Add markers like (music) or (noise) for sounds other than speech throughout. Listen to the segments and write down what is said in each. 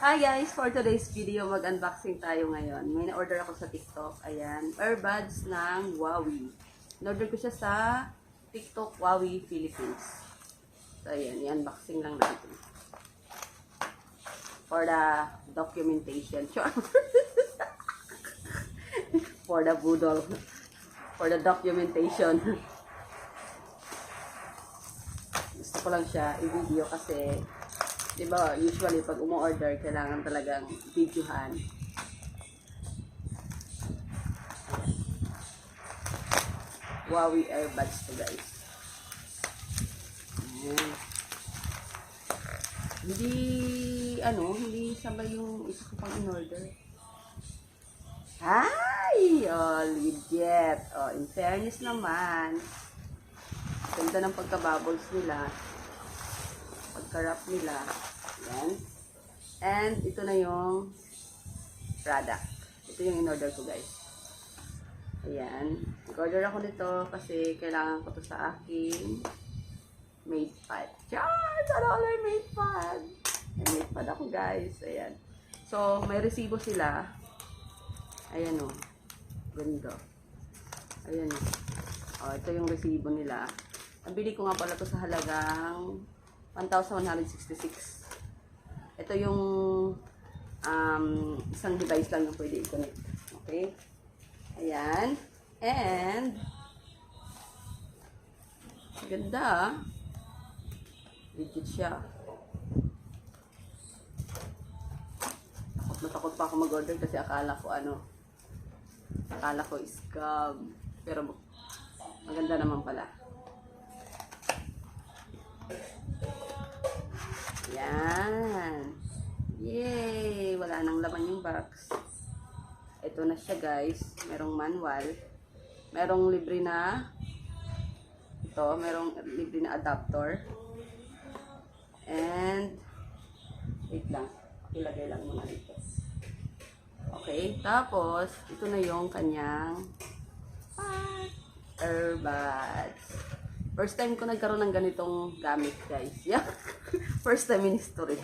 Hi guys! For today's video, mag-unboxing tayo ngayon. May na-order ako sa TikTok. Ayan, earbuds ng Huawei. In-order ko siya sa TikTok Huawei Philippines. So ayan, i-unboxing lang natin. For the documentation. (laughs) For the budol. For the documentation. (laughs) Gusto ko lang siya i-video kasi Di ba, usually pag umu-order, kailangan talagang videohan. Huawei earbuds to guys. Ayan. Hindi, ano, hindi sabay yung isa ko pang in-order. Hi! Oh, legit. Oh, in fairness naman, ganda ng pagka-bubbles nila pagka-wrap nila. Yan. And ito na yung product. Ito yung in-order ko guys. Ayan. Nag-order ako nito kasi kailangan ko to sa aking made pad. Char! Sana all ay made pad! May made pad ako guys. Ayan. So, may resibo sila. Ayan o. Ganito. Ayan o. Oh, ito yung resibo nila. Nabili ko nga pala to sa halagang 1,166. Ito yung um, isang device lang yung pwede i-connect. Okay? Ayan. And, ganda ah. Legit siya. Takot pa ako mag-order kasi akala ko ano, akala ko scam. Pero maganda naman pala. Yan. Yay! Wala nang laman yung box. Ito na siya guys. Merong manual. Merong libre na ito. Merong libre na adapter. And wait lang. Ilagay lang muna dito. Okay. Tapos, ito na yung kanyang ah, earbuds. First time ko nagkaroon ng ganitong gamit, guys. Yeah. (laughs) First time in history.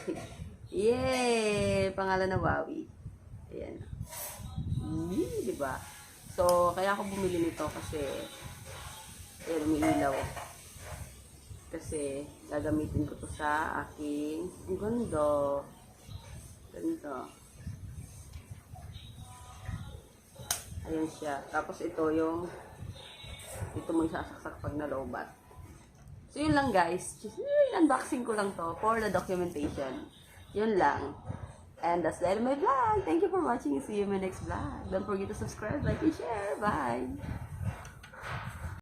Yay! Pangalan na Huawei. Ayan. Yee, di ba? So, kaya ako bumili nito kasi ayan, umiilaw. Kasi, gagamitin ko to sa aking ang ganda. Ganda. Ayan siya. Tapos ito yung ito mo isasaksak pag nalobat. So, yun lang guys. Unboxing ko lang to for the documentation. Yun lang. And that's the end of my vlog. Thank you for watching. See you in my next vlog. Don't forget to subscribe, like, and share. Bye!